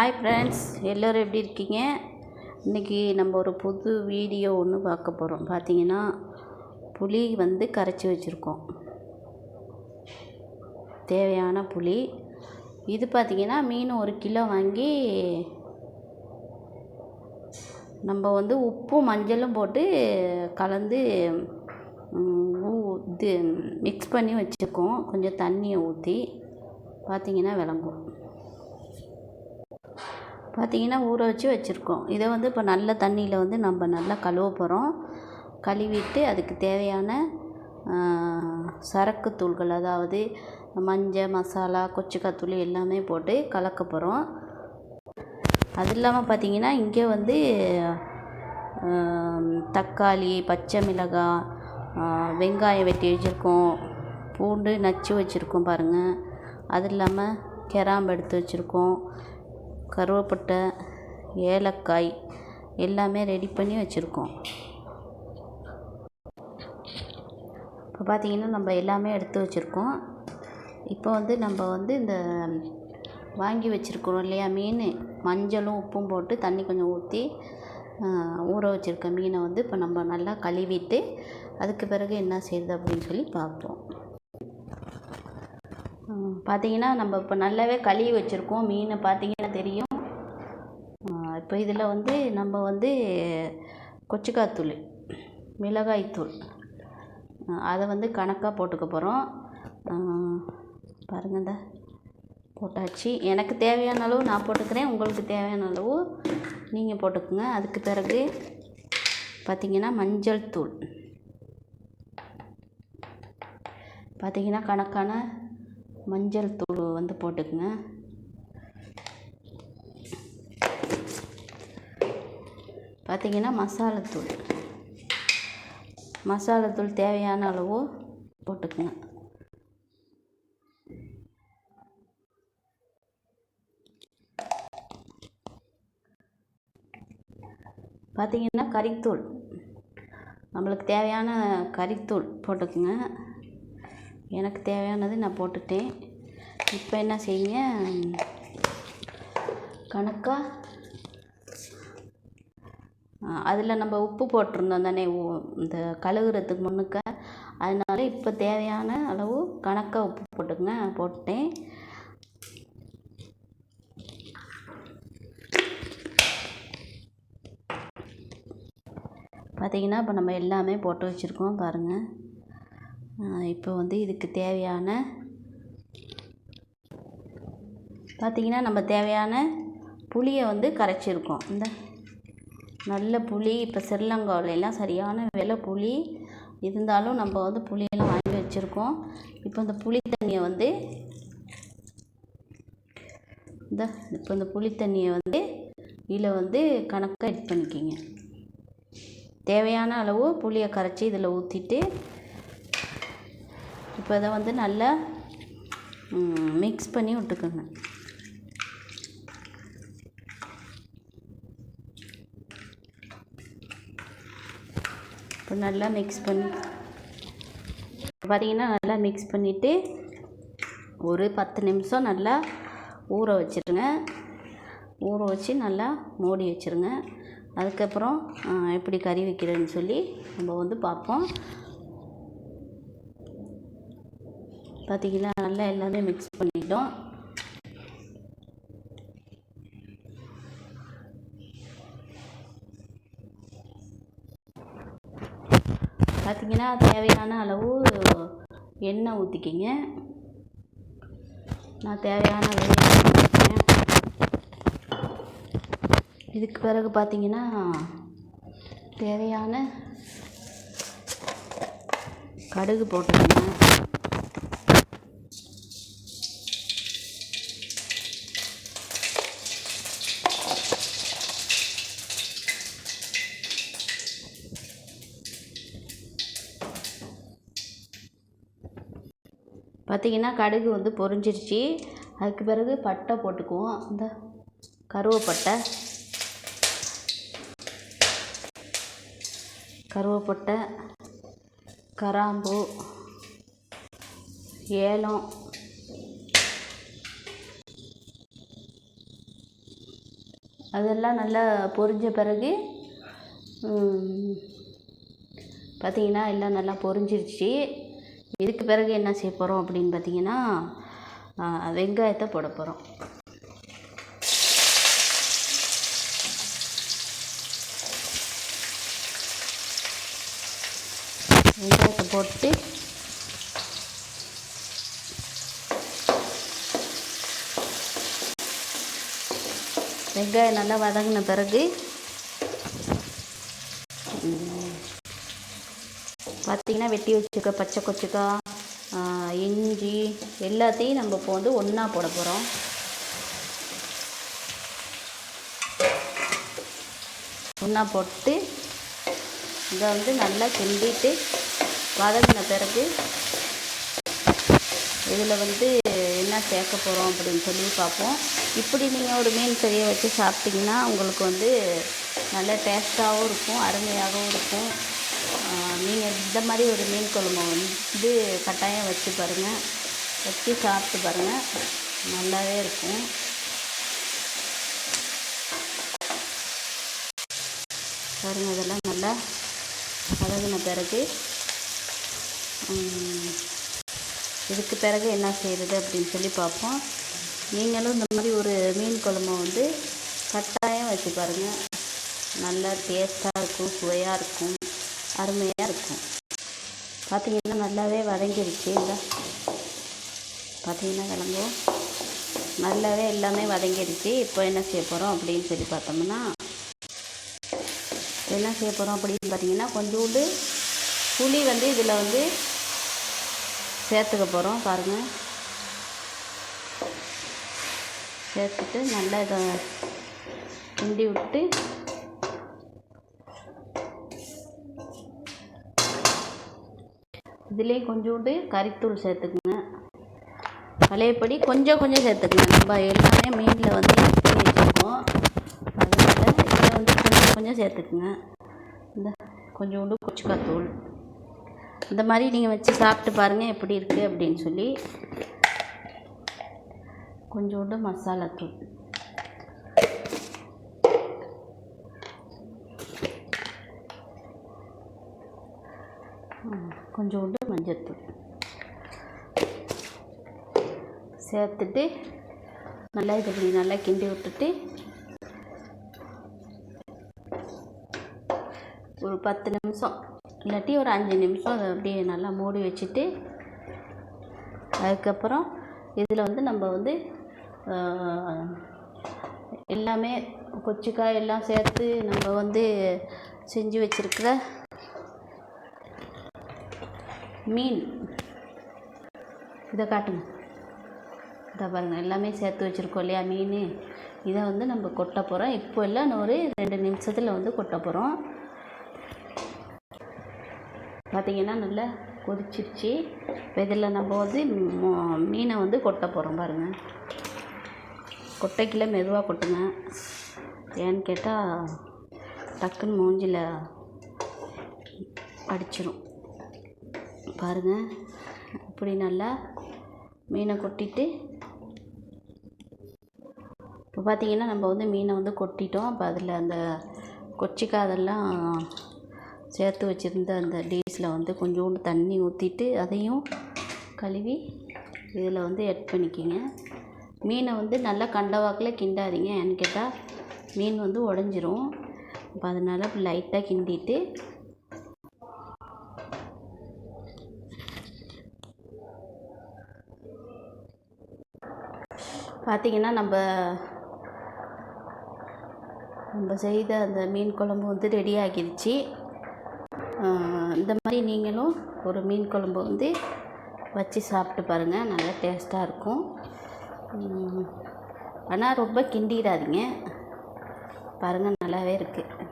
Hi friends எல்லோரும் எப்படி இருக்கீங்க? இன்றைக்கி நம்ம ஒரு புது வீடியோ ஒன்று பார்க்க போகிறோம் பார்த்தீங்கன்னா புளி வந்து கரைச்சி வச்சுருக்கோம். தேவையான புளி இது பார்த்திங்கன்னா மீன் ஒரு கிலோ வாங்கி நம்ம வந்து உப்பும் மஞ்சளும் போட்டு கலந்து ஊ- இது மிக்ஸ் பண்ணி வச்சுருக்கோம். கொஞ்சம் தண்ணியை ஊற்றி பார்த்திங்கன்னா விளங்கும். பார்த்திங்கன்னா ஊற வச்சு வச்சுருக்கோம். இதை வந்து இப்போ நல்ல தண்ணியில் வந்து நம்ம நல்லா கழுவ போகிறோம் கழுவிட்டு அதுக்கு தேவையான சரக்கு தூள்கள் அதாவது மஞ்சள் மசாலா கொச்சிக்காத்தூள் எல்லாமே போட்டு கலக்க போகிறோம் அது இல்லாமல் பார்த்தீங்கன்னா இங்கே வந்து தக்காளி பச்சை மிளகாய் வெங்காயம் வெட்டி வச்சுருக்கோம். பூண்டு நச்சு வச்சுருக்கோம் பாருங்கள் அது இல்லாமல் கிராம்பு எடுத்து வச்சுருக்கோம். கருவேப்பட்டை ஏலக்காய் எல்லாமே ரெடி பண்ணி வச்சுருக்கோம். இப்போ பார்த்தீங்கன்னா நம்ம எல்லாமே எடுத்து வச்சுருக்கோம். இப்போ வந்து நம்ம வந்து இந்த வாங்கி வச்சுருக்கிறோம் இல்லையா மீன். மஞ்சளும் உப்பும் போட்டு தண்ணி கொஞ்சம் ஊற்றி ஊற வச்சுருக்க மீனை வந்து இப்போ நம்ம நல்லா கழுவிட்டு அதுக்கு பிறகு என்ன செய்யுது அப்படின்னு சொல்லி பார்ப்போம். பார்த்தீங்கன்னா நம்ம இப்போ நல்லாவே கழுவி வச்சுருக்கோம். மீனை பார்த்தீங்கன்னா தெரியும். இப்போ இதில் வந்து நம்ம வந்து கொச்சிக்காத்தூள் மிளகாய்த்தூள் அதை வந்து கணக்காக போட்டுக்க போகிறோம் பாருங்கள் இந்த போட்டாச்சு. எனக்கு தேவையான அளவு நான் போட்டுக்கிறேன். உங்களுக்கு தேவையான அளவு நீங்கள் போட்டுக்கோங்க. அதுக்கு பிறகு பார்த்தீங்கன்னா மஞ்சள் தூள். பார்த்தீங்கன்னா கணக்கான மஞ்சள் தூள் வந்து போட்டுக்கங்க. பார்த்தீங்கன்னா மசாலாத்தூள் மசாலாத்தூள் தேவையான அளவு போட்டுக்குங்க. பார்த்தீங்கன்னா கறித்தூள். நம்மளுக்கு தேவையான கறித்தூள் போட்டுக்குங்க. எனக்கு தேவையானது நான் போட்டுட்டேன். இப்போ என்ன செய்யுங்க? கணக்காக அதில் நம்ம உப்பு போட்டிருந்தோம் தானே இந்த கழுகுறதுக்கு முன்னுக்க. அதனால இப்போ தேவையான அளவு கணக்காக உப்பு போட்டுக்கங்க. போட்டேன் பார்த்தீங்கன்னா இப்போ நம்ம எல்லாமே போட்டு வச்சுருக்கோம் பாருங்கள் இப்போ வந்து இதுக்கு தேவையான பார்த்தீங்கன்னா நம்ம தேவையான புளியை வந்து கரைச்சிருக்கோம். இந்த நல்ல புளி இப்போ ஸ்ரீலங்காவுல எல்லாம் சரியான விலை புளி. இருந்தாலும் நம்ம வந்து புளியெல்லாம் வாங்கி வச்சுருக்கோம். இப்போ இந்த புளி தண்ணியை வந்து இந்த இப்போ இந்த புளி தண்ணியை வந்து இதில் வந்து கணக்காக இது பண்ணிக்கிங்க. தேவையான அளவு புளியை கரைச்சி இதில் ஊற்றிட்டு இப்போ இதை வந்து நல்லா மிக்ஸ் பண்ணி விட்டுக்கோங்க. இப்போ நல்லா மிக்ஸ் பண்ணி பார்த்தீங்கன்னா நல்லா மிக்ஸ் பண்ணிவிட்டு ஒரு பத்து நிமிஷம் நல்லா ஊற வச்சுருங்க. ஊற வச்சு நல்லா மூடி வச்சிருங்க. அதுக்கப்புறம் எப்படி கறி வைக்கிறதுன்னு சொல்லி நம்ம வந்து பார்ப்போம். பார்த்தீங்கன்னா நல்லா எல்லாமே மிக்ஸ் பண்ணிட்டோம். பார்த்தீங்கன்னா தேவையான அளவு எண்ணெய் ஊற்றிக்கிங்க நான் தேவையான அளவு இதுக்கு பிறகு பார்த்தீங்கன்னா தேவையான கடுகு போட்டுக்கோங்க. பார்த்தீங்கன்னா கடுகு வந்து பொரிஞ்சிருச்சு. அதுக்கு பிறகு பட்டை போட்டுக்குவோம். இந்த கருவேப்பட்டை. கருவேப்பட்டை கராம்பு ஏலம். அதெல்லாம் நல்லா பொரிஞ்ச பிறகு பார்த்தீங்கன்னா எல்லாம் நல்லா பொரிஞ்சிருச்சு. இதுக்கு பிறகு என்ன செய்ய போகிறோம் அப்படின்னு பார்த்தீங்கன்னா வெங்காயத்தை போட போகிறோம் வெங்காயத்தை போட்டு வெங்காயம் நல்லா வதங்கின பிறகு பார்த்திங்கன்னா வெட்டி வச்சுக்க பச்சை கொச்சுக்காய் இஞ்சி எல்லாத்தையும் நம்ம இப்போ வந்து ஒன்றா போட போகிறோம் ஒன்றா போட்டு இதை வந்து நல்லா கிண்டிட்டு வதங்கின பிறகு இதில் வந்து என்ன சேர்க்க போகிறோம் அப்படின்னு சொல்லி பார்ப்போம். இப்படி நீங்கள் ஒரு மீன் கறியை வச்சு சாப்பிட்டிங்கன்னா உங்களுக்கு வந்து நல்ல டேஸ்ட்டாகவும் இருக்கும் அருமையாகவும் இருக்கும். நீங்கள் இந்த மாதிரி ஒரு மீன் குழம்பு வந்து கட்டாயம் வச்சு பாருங்கள் வச்சு சாப்பிட்டு பாருங்கள் நல்லாவே இருக்கும். பாருங்கள் இதெல்லாம் நல்லா வதங்கின பிறகு இதுக்கு பிறகு என்ன செய்கிறது அப்படின்னு சொல்லி பார்ப்போம். நீங்களும் இந்த மாதிரி ஒரு மீன் குழம்பு வந்து கட்டாயம் வச்சு பாருங்கள் நல்லா டேஸ்ட்டாக இருக்கும் சுவையாக இருக்கும். அருமையாக இருக்கும். பார்த்திங்கன்னா நல்லாவே வதங்கிருச்சு. இல்லை பார்த்திங்கன்னா கிளம்பும் நல்லாவே எல்லாமே வதங்கிடுச்சு இப்போ என்ன செய்ய போகிறோம் அப்படின்னு சொல்லி பார்த்தோம்னா என்ன செய்ய போகிறோம் அப்படின்னு பார்த்தீங்கன்னா கொஞ்சோண்டு புளி வந்து இதில் வந்து சேர்த்துக்க போகிறோம் பாருங்கள் சேர்த்துட்டு நல்லா இதை கிண்டி விட்டு இதுலேயும் கொஞ்சோண்டு கறித்தூள் சேர்த்துக்குங்க. பழையபடி கொஞ்சம் கொஞ்சம் சேர்த்துக்குங்க. நம்ம எல்லாமே மீனில் வந்து பண்ணி வச்சுருக்கோம். அதனால் இதில் வந்து கொஞ்சம் கொஞ்சம் சேர்த்துக்குங்க. இந்த கொஞ்சோண்டு கொச்சிக்காத்தூள். இந்த மாதிரி நீங்கள் வச்சு சாப்பிட்டு பாருங்கள் எப்படி இருக்குது அப்படின்னு சொல்லி. கொஞ்சோண்டு மசாலாத்தூள். கொஞ்சோண்டு மஞ்சத்தூள். சேர்த்துட்டு நல்லா இது பண்ணி நல்லா கிண்டி விட்டுட்டு ஒரு பத்து நிமிஷம் இல்லாட்டி ஒரு அஞ்சு நிமிஷம் அதை அப்படியே நல்லா மூடி வச்சுட்டு அதுக்கப்புறம் இதில் வந்து நம்ம வந்து எல்லாமே கொச்சிக்காய் எல்லாம் சேர்த்து நம்ம வந்து செஞ்சு வச்சுருக்கிற மீன். இதை காட்டுங்க. இதை பாருங்கள் எல்லாமே சேர்த்து வச்சுருக்கோம் இல்லையா மீன். இதை வந்து நம்ம கொட்ட போகிறோம் இப்போ இல்லை ஒரு ரெண்டு நிமிஷத்தில் வந்து கொட்ட போகிறோம் பார்த்திங்கன்னா நல்லா கொதிச்சிருச்சு. இப்போ இதில் நம்ம வந்து மீனை வந்து கொட்ட போகிறோம் பாருங்கள் கொட்டைக்கில் மெதுவாக கொட்டுங்க. ஏன்னு கேட்டால் டக்குன்னு மூஞ்சில் அடிச்சிடும் பாருங்கள் இப்படி நல்லா மீனை கொட்டிட்டு இப்போ பார்த்திங்கன்னா நம்ம வந்து மீனை வந்து கொட்டிட்டோம். அப்போ அதில் அந்த கொச்சிக்காதெல்லாம் சேர்த்து வச்சுருந்த அந்த டீஸில் வந்து கொஞ்சோண்டு தண்ணி ஊற்றிட்டு அதையும் கழுவி இதில் வந்து எட் பண்ணிக்கிங்க. மீனை வந்து நல்லா கண்டவாக்கில் கிண்டாதீங்க. ஏன்னு கேட்டால் மீன் வந்து உடஞ்சிரும். அப்போ அதனால் லைட்டாக கிண்டிட்டு பார்த்திங்கன்னா நம்ம நம்ம செய்த அந்த மீன் குழம்பு வந்து ரெடி ஆகிடுச்சு. இந்த மாதிரி நீங்களும் ஒரு மீன் குழம்பு வந்து வச்சு சாப்பிட்டு பாருங்கள் நல்லா டேஸ்ட்டாக இருக்கும். ஆனால் ரொம்ப கிண்டிடாதீங்க. பாருங்கள் நல்லாவே இருக்குது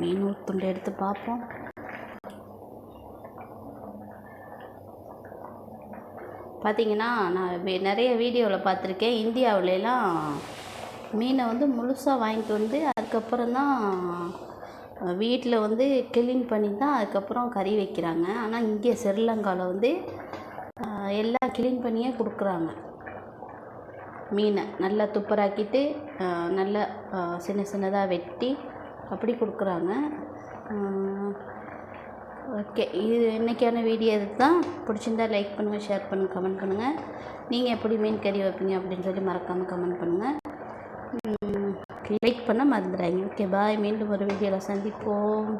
மீன் துண்டு எடுத்து பார்ப்போம். பார்த்தீங்கன்னா நான் நிறைய வீடியோவில் பார்த்துருக்கேன் இந்தியாவிலலாம் மீனை வந்து முழுசாக வாங்கிட்டு வந்து அதுக்கப்புறம் தான் வீட்டில் வந்து க்ளீன் பண்ணி தான் அதுக்கப்புறம் கறி வைக்கிறாங்க. ஆனால் இங்கே ஸ்ரீலங்காவில் வந்து எல்லாம் க்ளீன் பண்ணியே கொடுக்குறாங்க. மீனை நல்லா துப்பராக்கிட்டு நல்லா சின்ன சின்னதாக வெட்டி அப்படி கொடுக்குறாங்க. ஓகே இது இன்றைக்கான வீடியோ இது தான் பிடிச்சிருந்தா லைக் பண்ணுங்கள் ஷேர் பண்ணுங்கள் கமெண்ட் பண்ணுங்கள் நீங்கள் எப்படி மீன் கறி வைப்பீங்க அப்படின்னு சொல்லி மறக்காமல் கமெண்ட் பண்ணுங்கள் லைக் பண்ண மறந்துடாதீங்க. Okay bye. மீண்டும் ஒரு வீடியோவில் சந்திப்போம்.